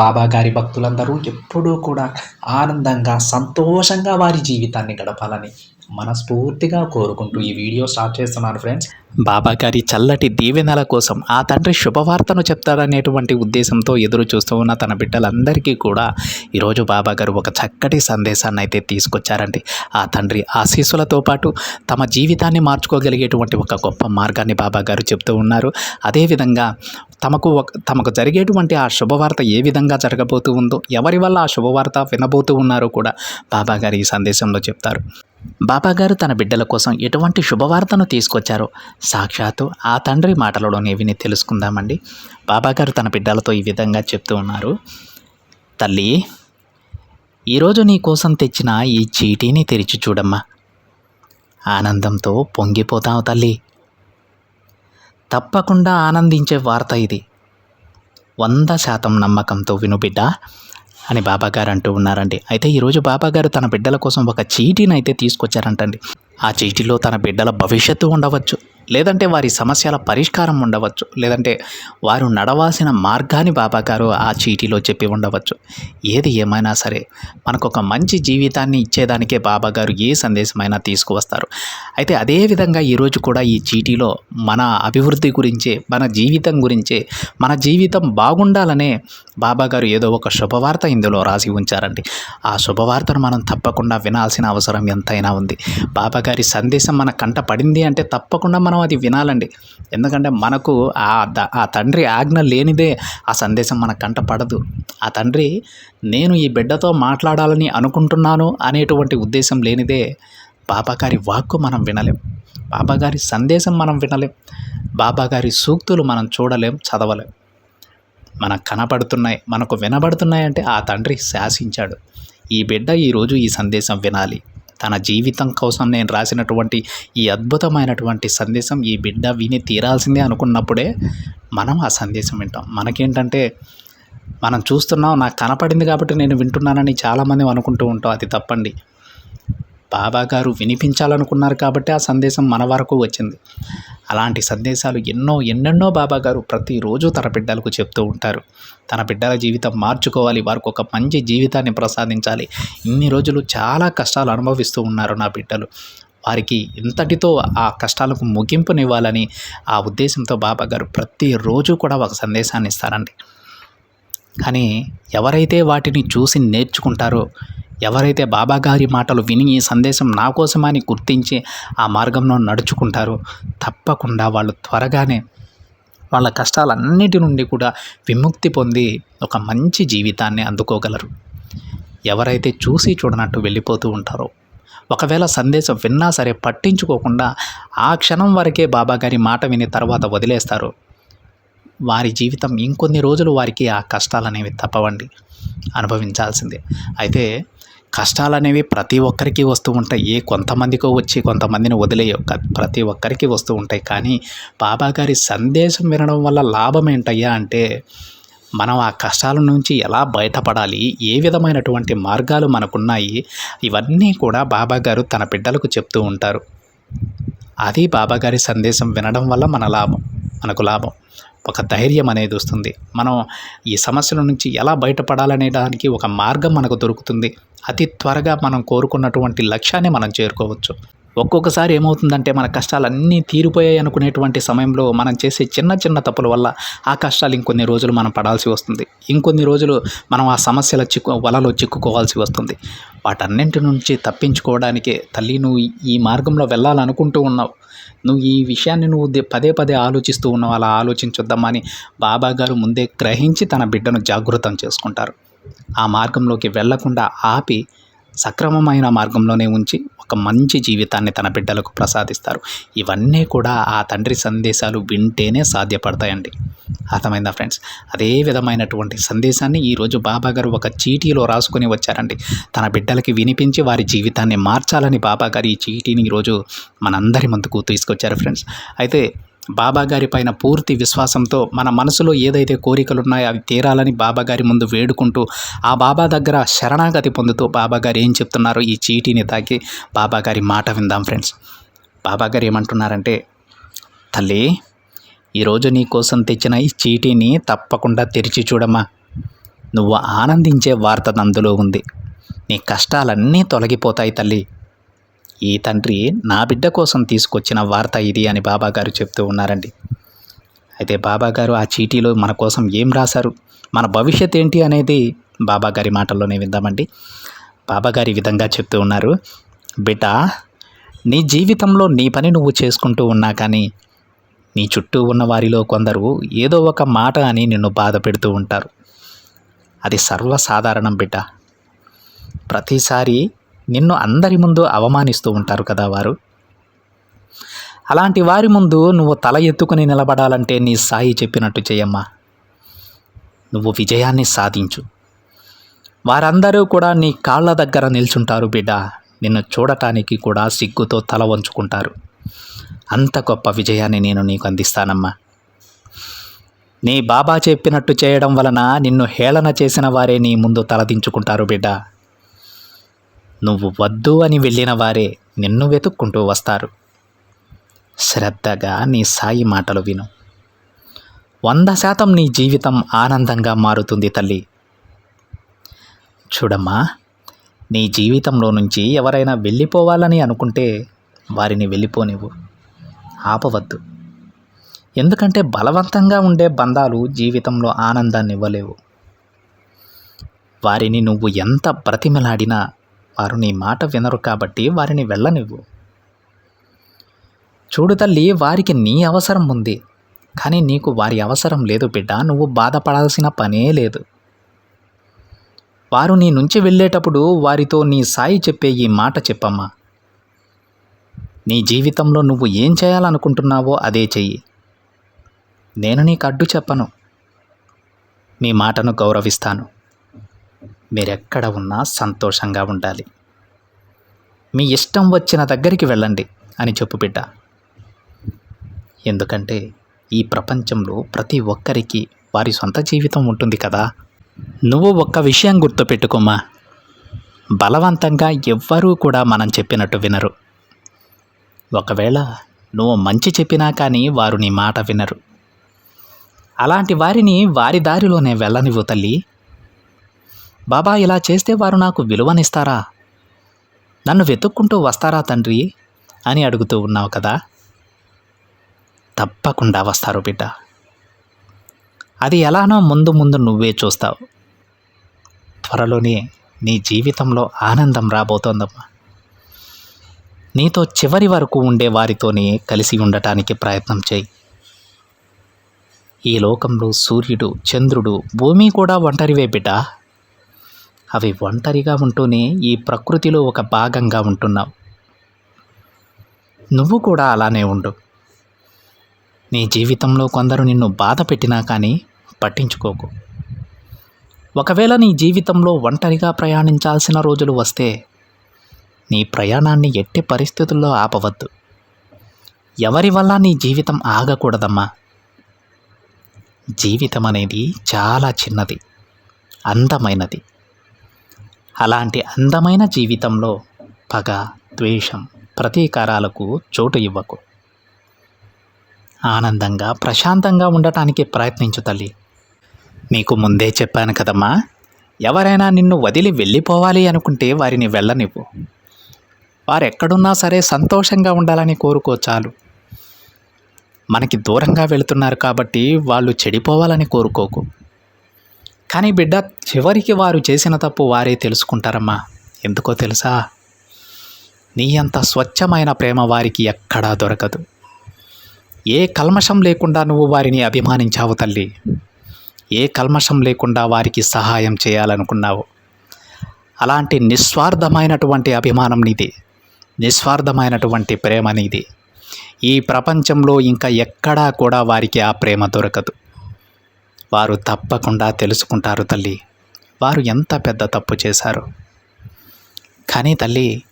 బాబా గారి భక్తులందరూ ఎప్పుడూ కూడా ఆనందంగా సంతోషంగా వారి జీవితాన్ని గడపాలని మనస్ఫూర్తిగా కోరుకుంటూ ఈ వీడియో స్టార్ట్ చేస్తున్నాను ఫ్రెండ్స్. బాబా గారి చల్లటి దీవెనల కోసం ఆ తండ్రి శుభవార్తను చెప్తారనేటువంటి ఉద్దేశంతో ఎదురు చూస్తూ ఉన్న తన బిడ్డలందరికీ కూడా ఈరోజు బాబా గారు ఒక చక్కటి సందేశాన్ని అయితే తీసుకొచ్చారండి. ఆ తండ్రి ఆశీస్సులతో పాటు తమ జీవితాన్ని మార్చుకోగలిగేటువంటి ఒక గొప్ప మార్గాన్ని బాబా గారు చెప్తూ ఉన్నారు. అదేవిధంగా తమకు ఒక తమకు జరిగేటువంటి ఆ శుభవార్త ఏ విధంగా జరగబోతూ ఉందో ఎవరి వల్ల ఆ శుభవార్త వినబోతూ ఉన్నారో కూడా బాబాగారు ఈ సందేశంలో చెప్తారు. బాబాగారు తన బిడ్డల కోసం ఎటువంటి శుభవార్తను తీసుకొచ్చారో సాక్షాత్తు ఆ తండ్రి మాటలలోనే విని తెలుసుకుందామండి. బాబాగారు తన బిడ్డలతో ఈ విధంగా చెప్తూ ఉన్నారు. తల్లి ఈరోజు నీ కోసం తెచ్చిన ఈ చీటీని తెరిచి చూడమ్మా. ఆనందంతో పొంగిపోతావు తల్లి. తప్పకుండా ఆనందించే వార్త ఇది. వంద శాతం నమ్మకంతో విను బిడ్డ అని బాబాగారు అంటూ ఉన్నారండి. అయితే ఈరోజు బాబాగారు తన బిడ్డల కోసం ఒక చీటీని అయితే తీసుకొచ్చారంటండి. ఆ చీటీలో తన బిడ్డల భవిష్యత్తు ఉండవచ్చు. లేదంటే వారి సమస్యల పరిష్కారం ఉండవచ్చు. లేదంటే వారు నడవాల్సిన మార్గాన్ని బాబాగారు ఆ చీటీలో చెప్పి ఉండవచ్చు. ఏది ఏమైనా సరే మనకు ఒక మంచి జీవితాన్ని ఇచ్చేదానికే బాబాగారు ఏ సందేశమైనా తీసుకువస్తారు. అయితే అదే విధంగా ఈరోజు కూడా ఈ చీటీలో మన అభివృద్ధి గురించే మన జీవితం గురించే మన జీవితం బాగుండాలనే బాబాగారు ఏదో ఒక శుభవార్త ఇందులో రాసి ఉంచారండి. ఆ శుభవార్తను మనం తప్పకుండా వినాల్సిన అవసరం ఎంతైనా ఉంది. బాబాగారి సందేశం మన కంట పడింది అంటే తప్పకుండా మనం అది వినాలండి. ఎందుకంటే మనకు ఆ ద- ఆ తండ్రి ఆజ్ఞ లేనిదే ఆ సందేశం మన కంట పడదు. ఆ తండ్రి నేను ఈ బిడ్డతో మాట్లాడాలని అనుకుంటున్నాను అనేటువంటి ఉద్దేశం లేనిదే బాబాగారి వాక్కు మనం వినలేం. బాబాగారి సందేశం మనం వినలేం. బాబాగారి సూక్తులు మనం చూడలేం చదవలేం. మనకు కనపడుతున్నాయి మనకు వినబడుతున్నాయి అంటే ఆ తండ్రి శాసించాడు. ఈ బిడ్డ ఈరోజు ఈ సందేశం వినాలి. తన జీవితం కోసం నేను రాసినటువంటి ఈ అద్భుతమైనటువంటి సందేశం ఈ బిడ్డ విని తీరాల్సిందే అనుకున్నప్పుడే మనం ఆ సందేశం వింటాం. మనకేంటంటే మనం చూస్తున్నాం నాకు కనపడింది కాబట్టి నేను వింటున్నానని చాలామంది అనుకుంటూ ఉంటాం. అది తప్పండి. బాబా గారు వినిపించాలనుకున్నారు కాబట్టి ఆ సందేశం మన వరకు వచ్చింది. అలాంటి సందేశాలు ఎన్నో ఎన్నెన్నో బాబా గారు ప్రతిరోజు తన బిడ్డలకు చెప్తూ ఉంటారు. తన బిడ్డల జీవితం మార్చుకోవాలి. వారికి ఒక మంచి జీవితాన్ని ప్రసాదించాలి. ఇన్ని రోజులు చాలా కష్టాలు అనుభవిస్తూ ఉన్నారు నా బిడ్డలు. వారికి ఇంతటితో ఆ కష్టాలకు ముగింపునివ్వాలని ఆ ఉద్దేశంతో బాబా గారు ప్రతిరోజు కూడా ఒక సందేశాన్ని ఇస్తారండి. కానీ ఎవరైతే వాటిని చూసి నేర్చుకుంటారో ఎవరైతే బాబా గారి మాటలు విని ఈ సందేశం నా కోసమని గుర్తించి ఆ మార్గంలో నడుచుకుంటారో తప్పకుండా వాళ్ళు త్వరగానే వాళ్ళ కష్టాలన్నిటి నుండి కూడా విముక్తి పొంది ఒక మంచి జీవితాన్ని అందుకోగలరు. ఎవరైతే చూసి చూడనట్టు వెళ్ళిపోతూ ఉంటారో ఒకవేళ సందేశం విన్నా సరే పట్టించుకోకుండా ఆ క్షణం వరకే బాబా గారి మాట విని తర్వాత వదిలేస్తారు. వారి జీవితం ఇంకొన్ని రోజులు వారికి ఆ కష్టాలు అనేవి తప్పవండి. అనుభవించాల్సిందే. అయితే కష్టాలు అనేవి ప్రతి ఒక్కరికి వస్తూ ఉంటాయి. ఏ కొంతమందికో వచ్చి కొంతమందిని వదిలేయో ప్రతి ఒక్కరికి వస్తూ ఉంటాయి. కానీ బాబా గారి సందేశం వినడం వల్ల లాభం ఏంటయ్యా అంటే మనం ఆ కష్టాల నుంచి ఎలా బయటపడాలి? ఏ విధమైనటువంటి మార్గాలు మనకున్నాయి? ఇవన్నీ కూడా బాబా గారు తన బిడ్డలకు చెప్తూ ఉంటారు. అది బాబాగారి సందేశం వినడం వల్ల మన లాభం మనకు లాభం. ఒక ధైర్యం అనేది వస్తుంది. మనం ఈ సమస్యల నుంచి ఎలా బయటపడాలనే దానికి ఒక మార్గం మనకు దొరుకుతుంది. అతి త్వరగా మనం కోరుకున్నటువంటి లక్ష్యాన్ని మనం చేరుకోవచ్చు. ఒక్కొక్కసారి ఏమవుతుందంటే మన కష్టాలన్నీ తీరిపోయాయి అనుకునేటువంటి సమయంలో మనం చేసే చిన్న చిన్న తప్పుల వల్ల ఆ కష్టాలు ఇంకొన్ని రోజులు మనం పడాల్సి వస్తుంది. ఇంకొన్ని రోజులు మనం ఆ సమస్యల చిక్కు వలలో చిక్కుకోవాల్సి వస్తుంది. వాటన్నింటి నుంచి తప్పించుకోవడానికి తల్లి నువ్వు ఈ మార్గంలో వెళ్ళాలనుకుంటూ ఉన్నావు. నువ్వు ఈ విషయాన్ని నువ్వు దే- పదే పదే ఆలోచిస్తూ ఉన్నావు. అలా ఆలోచించొద్దామని బాబా గారు ముందే గ్రహించి తన బిడ్డను జాగృతం చేసుకుంటారు. ఆ మార్గంలోకి వెళ్ళకుండా ఆపి సక్రమమైన మార్గంలోనే ఉంచి ఒక మంచి జీవితాన్ని తన బిడ్డలకు ప్రసాదిస్తారు. ఇవన్నీ కూడా ఆ తండ్రి సందేశాలు వింటేనే సాధ్యపడతాయండి. అర్థమైందా ఫ్రెండ్స్? అదే విధమైనటువంటి సందేశాన్ని ఈరోజు బాబా గారు ఒక చీటీలో రాసుకొని వచ్చారండి. తన బిడ్డలకి వినిపించి వారి జీవితాన్ని మార్చాలని బాబా గారు ఈ చీటీని ఈరోజు మనందరి ముందుకు తీసుకొచ్చారు ఫ్రెండ్స్. అయితే బాబాగారి పైన పూర్తి విశ్వాసంతో మన మనసులో ఏదైతే కోరికలు ఉన్నాయో అవి తీరాలని బాబాగారి ముందు వేడుకుంటూ ఆ బాబా దగ్గర శరణాగతి పొందుతూ బాబాగారు ఏం చెప్తున్నారో ఈ చీటీని తాకి బాబాగారి మాట విందాం ఫ్రెండ్స్. బాబాగారు ఏమంటున్నారంటే తల్లి ఈరోజు నీ కోసం తెచ్చిన ఈ చీటీని తప్పకుండా తెరిచి చూడమ్మా. నువ్వు ఆనందించే వార్త అందులో ఉంది. నీ కష్టాలన్నీ తొలగిపోతాయి తల్లి. ఈ తండ్రి నా బిడ్డ కోసం తీసుకొచ్చిన వార్త ఇది అని బాబాగారు చెప్తూ ఉన్నారండి. అయితే బాబాగారు ఆ చీటీలో మన కోసం ఏం రాశారు? మన భవిష్యత్ ఏంటి అనేది బాబాగారి మాటల్లోనే విందామండి. బాబాగారి విధంగా చెప్తూ ఉన్నారు. బిడ్డ నీ జీవితంలో నీ పని నువ్వు చేసుకుంటూ ఉన్నా కానీ నీ చుట్టూ ఉన్న వారిలో కొందరు ఏదో ఒక మాట అని నిన్ను బాధ పెడుతూ ఉంటారు. అది సర్వసాధారణం బిడ్డ. ప్రతిసారి నిన్ను అందరి ముందు అవమానిస్తూ ఉంటారు కదా వారు. అలాంటి వారి ముందు నువ్వు తల ఎత్తుకుని నిలబడాలంటే నీ సాయి చెప్పినట్టు చేయమ్మా. నువ్వు విజయాన్ని సాధించు. వారందరూ కూడా నీ కాళ్ళ దగ్గర నిల్చుంటారు బిడ్డ. నిన్ను చూడటానికి కూడా సిగ్గుతో తల వంచుకుంటారు. అంత గొప్ప విజయాన్ని నేను నీకు అందిస్తానమ్మా. నీ బాబా చెప్పినట్టు చేయడం వలన నిన్ను హేళన చేసిన వారే నీ ముందు తలదించుకుంటారు బిడ్డ. నువ్వు వద్దు అని వెళ్ళిన వారే నిన్ను వెతుక్కుంటూ వస్తారు. శ్రద్ధగా నీ సాయి మాటలు విను. వంద శాతం నీ జీవితం ఆనందంగా మారుతుంది తల్లి. చూడమ్మా నీ జీవితంలో నుంచి ఎవరైనా వెళ్ళిపోవాలని అనుకుంటే వారిని వెళ్ళిపోనివ్వు. ఆపవద్దు. ఎందుకంటే బలవంతంగా ఉండే బంధాలు జీవితంలో ఆనందాన్ని ఇవ్వలేవు. వారిని నువ్వు ఎంత బ్రతిమలాడినా వారు నీ మాట వినరు కాబట్టి వారిని వెళ్ళనివ్వు. చూడు తల్లి వారికి నీ అవసరం ఉంది. కానీ నీకు వారి అవసరం లేదు బిడ్డ నువ్వు బాధపడాల్సిన పనే లేదు. వారు నీ నుంచి వెళ్ళేటప్పుడు వారితో నీ సాయి చెప్పే ఈ మాట చెప్పమ్మా. నీ జీవితంలో నువ్వు ఏం చేయాలనుకుంటున్నావో అదే చెయ్యి. నేను నీకు అడ్డు చెప్పను. నీ మాటను గౌరవిస్తాను. మీరెక్కడ ఉన్నా సంతోషంగా ఉండాలి. మీ ఇష్టం వచ్చిన దగ్గరికి వెళ్ళండి అని చెప్పు బిడ్డ. ఎందుకంటే ఈ ప్రపంచంలో ప్రతి ఒక్కరికి వారి సొంత జీవితం ఉంటుంది కదా. నువ్వు ఒక్క విషయం గుర్తుపెట్టుకోమా? బలవంతంగా ఎవ్వరూ కూడా మనం చెప్పినట్టు వినరు. ఒకవేళ నువ్వు మంచి చెప్పినా కానీ వారు నీ మాట వినరు. అలాంటి వారిని వారి దారిలోనే వెళ్ళనివ్వు తల్లి. బాబా ఇలా చేస్తే వారు నాకు విలువనిస్తారా? నన్ను వెతుక్కుంటూ వస్తారా తండ్రి? అని అడుగుతూ ఉన్నావు కదా? తప్పకుండా వస్తారు బిడ్డ. అది ఎలానో ముందు ముందు నువ్వే చూస్తావు. త్వరలోనే నీ జీవితంలో ఆనందం రాబోతోందమ్మా. నీతో చివరి వరకు ఉండే వారితోనే కలిసి ఉండటానికి ప్రయత్నం చేయి. ఈ లోకంలో సూర్యుడు చంద్రుడు భూమి కూడా ఒంటరివే బిడ్డ. అవి ఒంటరిగా ఉంటూనే ఈ ప్రకృతిలో ఒక భాగంగా ఉంటున్నావు. నువ్వు కూడా అలానే ఉండు. నీ జీవితంలో కొందరు నిన్ను బాధ పెట్టినా కానీ పట్టించుకోకు. ఒకవేళ నీ జీవితంలో ఒంటరిగా ప్రయాణించాల్సిన రోజులు వస్తే నీ ప్రయాణాన్ని ఎట్టి పరిస్థితుల్లో ఆపవద్దు. ఎవరి వల్ల నీ జీవితం ఆగకూడదమ్మా? జీవితం అనేది చాలా చిన్నది అందమైనది. అలాంటి అందమైన జీవితంలో పగ ద్వేషం ప్రతీకారాలకు చోటు ఇవ్వకు. ఆనందంగా ప్రశాంతంగా ఉండటానికి ప్రయత్నించు తల్లి. నీకు ముందే చెప్పాను కదమ్మా ఎవరైనా నిన్ను వదిలి వెళ్ళిపోవాలి అనుకుంటే వారిని వెళ్ళనివ్వు. వారెక్కడున్నా సరే సంతోషంగా ఉండాలని కోరుకో చాలు. మనకి దూరంగా వెళుతున్నారు కాబట్టి వాళ్ళు చెడిపోవాలని కోరుకోకు. కానీ బిడ్డ చివరికి వారు చేసిన తప్పు వారే తెలుసుకుంటారమ్మా. ఎందుకో తెలుసా? నీ అంత స్వచ్ఛమైన ప్రేమ వారికి ఎక్కడా దొరకదు. ఏ కల్మషం లేకుండా నువ్వు వారిని అభిమానించావు తల్లి. ఏ కల్మషం లేకుండా వారికి సహాయం చేయాలనుకున్నావు. అలాంటి నిస్వార్థమైనటువంటి అభిమానం నీది. నిస్వార్థమైనటువంటి ప్రేమ నీది. ఈ ప్రపంచంలో ఇంకా ఎక్కడా కూడా వారికి ఆ ప్రేమ దొరకదు. వారు తప్పకుండా తెలుసుకుంటారు తల్లి. వారు ఎంత పెద్ద తప్పు చేశారు. కానీ తల్లి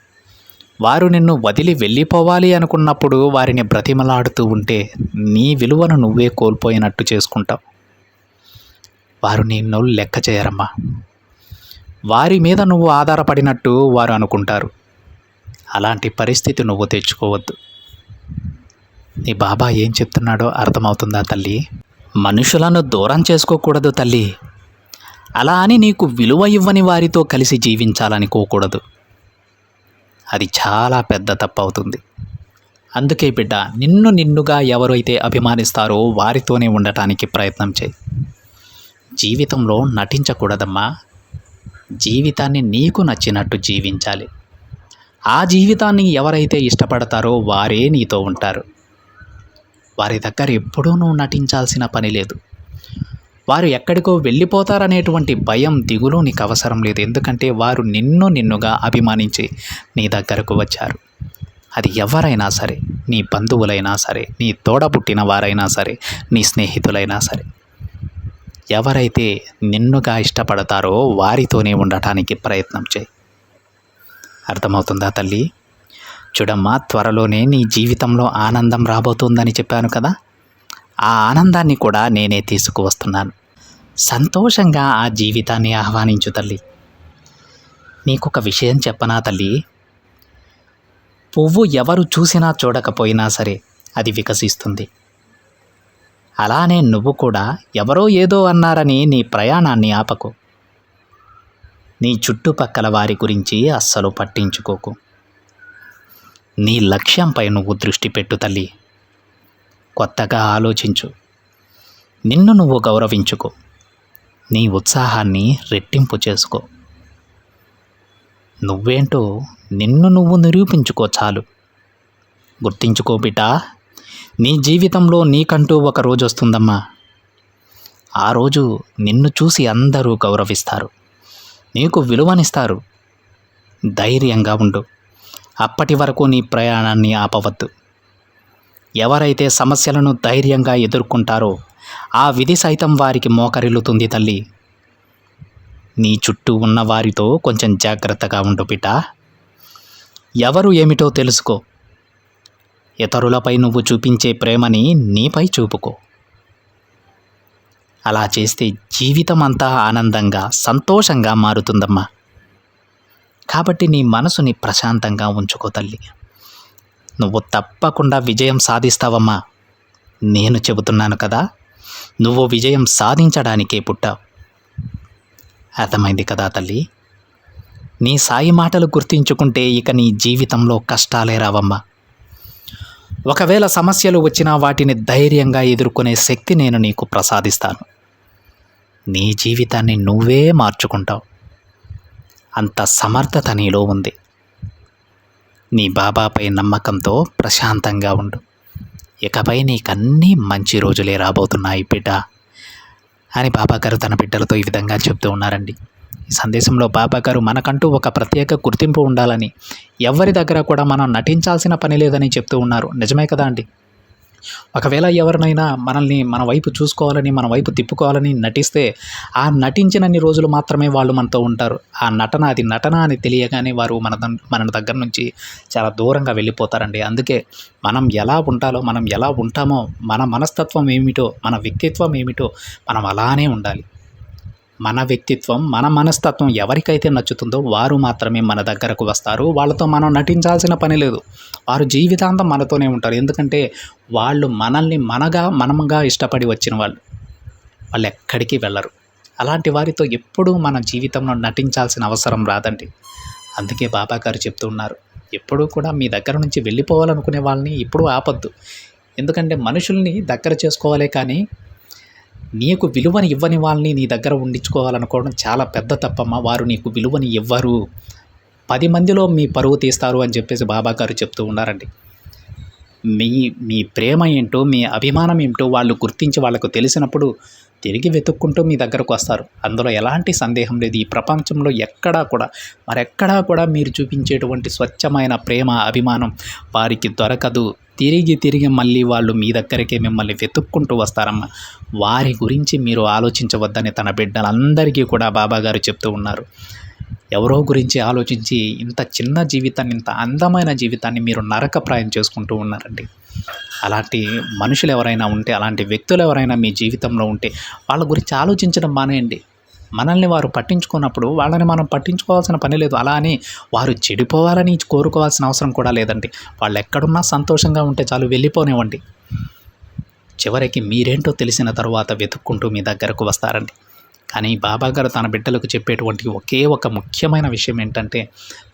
వారు నిన్ను వదిలి వెళ్ళిపోవాలి అనుకున్నప్పుడు వారిని బ్రతిమలాడుతూ ఉంటే నీ విలువను నువ్వే కోల్పోయినట్టు చేసుకుంటావు. వారు నిన్ను లెక్క చేయరమ్మా. వారి మీద నువ్వు ఆధారపడినట్టు వారు అనుకుంటారు. అలాంటి పరిస్థితి నువ్వు తెచ్చుకోవద్దు. నీ బాబా ఏం చెప్తున్నాడో అర్థమవుతుందా తల్లి? మనుషులను దూరం చేసుకోకూడదు తల్లి. అలా అని నీకు విలువ ఇవ్వని వారితో కలిసి జీవించాలనుకోకూడదు అది చాలా పెద్ద తప్పు అవుతుంది అందుకే బిడ్డ నిన్ను నిన్నుగా ఎవరైతే అభిమానిస్తారో వారితోనే ఉండటానికి ప్రయత్నం చేయి. జీవితంలో నటించకూడదమ్మా. జీవితాన్ని నీకు నచ్చినట్టు జీవించాలి. ఆ జీవితాన్ని ఎవరైతే ఇష్టపడతారో వారే నీతో ఉంటారు. వారి దగ్గర ఎప్పుడూ నువ్వు నటించాల్సిన పని లేదు. వారు ఎక్కడికో వెళ్ళిపోతారనేటువంటి భయం దిగులు నీకు అవసరం లేదు. ఎందుకంటే వారు నిన్ను నిన్నుగా అభిమానించి నీ దగ్గరకు వచ్చారు. అది ఎవరైనా సరే నీ బంధువులైనా సరే నీ తోడ పుట్టిన వారైనా సరే నీ స్నేహితులైనా సరే ఎవరైతే నిన్నుగా ఇష్టపడతారో వారితోనే ఉండటానికి ప్రయత్నం చేయి. అర్థమవుతుందా తల్లి? చూడమ్మా త్వరలోనే నీ జీవితంలో ఆనందం రాబోతుందని చెప్పాను కదా. ఆ ఆనందాన్ని కూడా నేనే తీసుకువస్తున్నాను. సంతోషంగా ఆ జీవితాన్ని ఆహ్వానించు తల్లి. నీకొక విషయం చెప్పనా తల్లి? పువ్వు ఎవరు చూసినా చూడకపోయినా సరే అది వికసిస్తుంది. అలానే నువ్వు కూడా ఎవరో ఏదో అన్నారని నీ ప్రయాణాన్ని ఆపకు. నీ చుట్టుపక్కల వారి గురించి అస్సలు పట్టించుకోకు. నీ లక్ష్యంపై నువ్వు దృష్టి పెట్టు తల్లి. కొత్తగా ఆలోచించు. నిన్ను నువ్వు గౌరవించుకో. నీ ఉత్సాహాన్ని రెట్టింపు చేసుకో. నువ్వేంటో నిన్ను నువ్వు నిరూపించుకో చాలు. గుర్తించుకో బిడ్డా నీ జీవితంలో నీకంటూ ఒక రోజు వస్తుందమ్మా. ఆ రోజు నిన్ను చూసి అందరూ గౌరవిస్తారు. నీకు విలువనిస్తారు. ధైర్యంగా ఉండు. అప్పటి వరకు నీ ప్రయాణాన్ని ఆపవద్దు. ఎవరైతే సమస్యలను ధైర్యంగా ఎదుర్కొంటారో ఆ విధి సైతం వారికి మోకరిల్లుతుంది తల్లి. నీ చుట్టూ ఉన్న వారితో కొంచెం జాగ్రత్తగా ఉండు బిడ్డ ఎవరు ఏమిటో తెలుసుకో. ఇతరులపై నువ్వు చూపించే ప్రేమని నీపై చూపుకో. అలా చేస్తే జీవితం అంతా ఆనందంగా సంతోషంగా మారుతుందమ్మా. కాబట్టి నీ మనసుని ప్రశాంతంగా ఉంచుకో తల్లి. నువ్వు తప్పకుండా విజయం సాధిస్తావమ్మా. నేను చెబుతున్నాను కదా నువ్వు విజయం సాధించడానికే పుట్టావు. అర్థమైంది కదా తల్లి? నీ సాయి మాటలు గుర్తించుకుంటే ఇక నీ జీవితంలో కష్టాలే రావమ్మా. ఒకవేళ సమస్యలు వచ్చినా వాటిని ధైర్యంగా ఎదుర్కొనే శక్తి నేను నీకు ప్రసాదిస్తాను. నీ జీవితాన్ని నువ్వే మార్చుకుంటావు. అంత సమర్థత నీలో ఉంది. నీ బాబాపై నమ్మకంతో ప్రశాంతంగా ఉండు. ఇకపై నీకన్నీ మంచి రోజులే రాబోతున్నాయి బిడ్డ అని బాబాగారు తన బిడ్డలతో ఈ విధంగా చెప్తూ ఉన్నారండి. ఈ సందేశంలో బాబాగారు మనకంటూ ఒక ప్రత్యేక గుర్తింపు ఉండాలని ఎవరి దగ్గర కూడా మనం నటించాల్సిన పని లేదని చెప్తూ ఉన్నారు. నిజమే కదా అండి? ఒకవేళ ఎవరినైనా మనల్ని మన వైపు చూసుకోవాలని మన వైపు తిప్పుకోవాలని నటిస్తే ఆ నటించినన్ని రోజులు మాత్రమే వాళ్ళు మనతో ఉంటారు. ఆ నటన అది నటన అని తెలియగానే వారు మన దన్- మన దగ్గర నుంచి చాలా దూరంగా వెళ్ళిపోతారండి. అందుకే మనం ఎలా ఉంటాలో మనం ఎలా ఉంటామో మన మనస్తత్వం ఏమిటో మన వ్యక్తిత్వం ఏమిటో మనం అలానే ఉండాలి. మన వ్యక్తిత్వం మన మనస్తత్వం ఎవరికైతే నచ్చుతుందో వారు మాత్రమే మన దగ్గరకు వస్తారు. వాళ్ళతో మనం నటించాల్సిన పని లేదు. వారు జీవితాంతం మనతోనే ఉంటారు. ఎందుకంటే వాళ్ళు మనల్ని మనగా మనముగా ఇష్టపడి వచ్చిన వాళ్ళు. వాళ్ళు ఎక్కడికి వెళ్ళరు. అలాంటి వారితో ఎప్పుడూ మన జీవితంలో నటించాల్సిన అవసరం రాదండి. అందుకే బాబా గారు చెప్తూ ఉన్నారు. ఎప్పుడూ కూడా మీ దగ్గర నుంచి వెళ్ళిపోవాలనుకునే వాళ్ళని ఎప్పుడూ ఆపద్దు. ఎందుకంటే మనుషుల్ని దగ్గర చేసుకోవాలి కానీ నీకు విలువని ఇవ్వని వాళ్ళని నీ దగ్గర ఉండించుకోవాలనుకోవడం చాలా పెద్ద తప్పమ్మ. వారు నీకు విలువని ఇవ్వరు. పది మందిలో మీ పరువు తీస్తారు అని చెప్పేసి బాబా గారు చెప్తూ ఉన్నారండి. మీ మీ ప్రేమ ఏంటో మీ అభిమానం ఏంటో వాళ్ళు గుర్తించి వాళ్ళకు తెలిసినప్పుడు తిరిగి వెతుక్కుంటూ మీ దగ్గరకు వస్తారు. అందులో ఎలాంటి సందేహం లేదు. ఈ ప్రపంచంలో ఎక్కడా కూడా మరెక్కడా కూడా మీరు చూపించేటువంటి స్వచ్ఛమైన ప్రేమ అభిమానం వారికి దొరకదు. తిరిగి తిరిగి మళ్ళీ వాళ్ళు మీ దగ్గరికే మిమ్మల్ని వెతుక్కుంటూ వస్తారమ్మా. వారి గురించి మీరు ఆలోచించవద్దని తన బిడ్డలందరికీ కూడా బాబాగారు చెప్తూ ఉన్నారు. ఎవరో గురించి ఆలోచించి ఇంత చిన్న జీవితాన్ని ఇంత అందమైన జీవితాన్ని మీరు నరకప్రాయం చేసుకుంటూ ఉన్నారండి. అలాంటి మనుషులు ఎవరైనా ఉంటే అలాంటి వ్యక్తులు ఎవరైనా మీ జీవితంలో ఉంటే వాళ్ళ గురించి ఆలోచించడం మానేయండి. మనల్ని వారు పట్టించుకున్నప్పుడు వాళ్ళని మనం పట్టించుకోవాల్సిన పని లేదు. అలా అని వారు చెడిపోవాలని కోరుకోవాల్సిన అవసరం కూడా లేదండి. వాళ్ళు ఎక్కడున్నా సంతోషంగా ఉంటే చాలు వెళ్ళిపోనివ్వండి. చివరికి మీరేంటో తెలిసిన తర్వాత వెతుక్కుంటూ మీ దగ్గరకు వస్తారండి. కానీ బాబా గారు తన బిడ్డలకు చెప్పేటువంటి ఒకే ఒక ముఖ్యమైన విషయం ఏంటంటే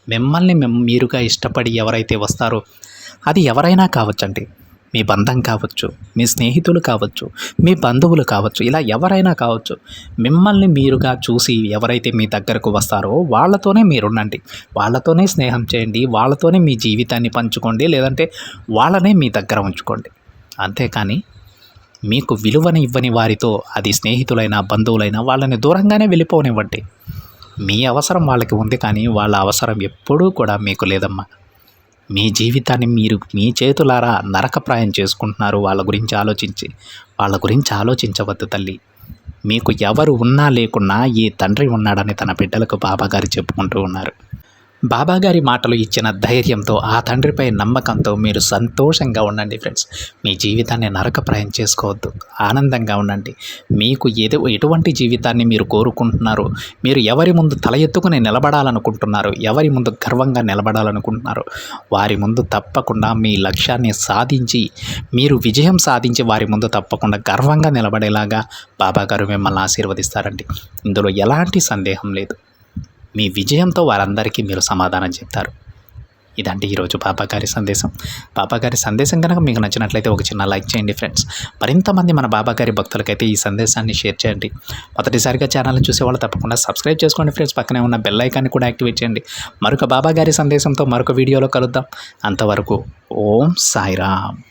మిమ్మల్ని మీరుగా ఇష్టపడి ఎవరైతే వస్తారో అది ఎవరైనా కావచ్చండి. మీ బంధం కావచ్చు మీ స్నేహితులు కావచ్చు మీ బంధువులు కావచ్చు ఇలా ఎవరైనా కావచ్చు మిమ్మల్ని మీరుగా చూసి ఎవరైతే మీ దగ్గరకు వస్తారో వాళ్ళతోనే మీరుండండి. వాళ్ళతోనే స్నేహం చేయండి వాళ్ళతోనే మీ జీవితాన్ని పంచుకోండి లేదంటే వాళ్ళనే మీ దగ్గర ఉంచుకోండి. అంతేకాని మీకు విలువని ఇవ్వని వారితో అది స్నేహితులైనా బంధువులైనా వాళ్ళని దూరంగానే వెళ్ళిపోనివ్వండి. మీ అవసరం వాళ్ళకి ఉంది కానీ వాళ్ళ అవసరం ఎప్పుడూ కూడా మీకు లేదమ్మా. మీ జీవితాన్ని మీరు మీ చేతులారా నరకప్రాయం చేసుకుంటున్నారు వాళ్ళ గురించి ఆలోచించి. వాళ్ళ గురించి ఆలోచించవద్దు తల్లి. మీకు ఎవరు ఉన్నా లేకున్నా ఈ తండ్రి ఉన్నాడని తన బిడ్డలకు బాబాగారు చెప్పుకుంటూ ఉన్నారు. బాబాగారి మాటలు ఇచ్చిన ధైర్యంతో ఆ తండ్రిపై నమ్మకంతో మీరు సంతోషంగా ఉండండి ఫ్రెండ్స్. మీ జీవితాన్ని నరకప్రాయం చేసుకోవద్దు. ఆనందంగా ఉండండి. మీకు ఏదో ఎటువంటి జీవితాన్ని మీరు కోరుకుంటున్నారు మీరు ఎవరి ముందు తల ఎత్తుకుని నిలబడాలనుకుంటున్నారు ఎవరి ముందు గర్వంగా నిలబడాలనుకుంటున్నారు వారి ముందు తప్పకుండా మీ లక్ష్యాన్ని సాధించి మీరు విజయం సాధించి వారి ముందు తప్పకుండా గర్వంగా నిలబడేలాగా బాబాగారు మిమ్మల్ని ఆశీర్వదిస్తారండి. ఇందులో ఎలాంటి సందేహం లేదు. మీ విజయంతో వారందరికీ మీరు సమాధానం చెప్తారు. ఇదంటే ఈరోజు బాబాగారి సందేశం. బాబాగారి సందేశం కనుక మీకు నచ్చినట్లయితే ఒక చిన్న లైక్ చేయండి ఫ్రెండ్స్. మరింతమంది మన బాబాగారి భక్తులకైతే ఈ సందేశాన్ని షేర్ చేయండి. మొదటిసారిగా ఛానల్ని చూసేవాళ్ళు తప్పకుండా సబ్స్క్రైబ్ చేసుకోండి ఫ్రెండ్స్. పక్కనే ఉన్న బెల్ ఐకాన్ని కూడా యాక్టివేట్ చేయండి. మరొక బాబాగారి సందేశంతో మరొక వీడియోలో కలుద్దాం. అంతవరకు ఓం సాయిరామ్.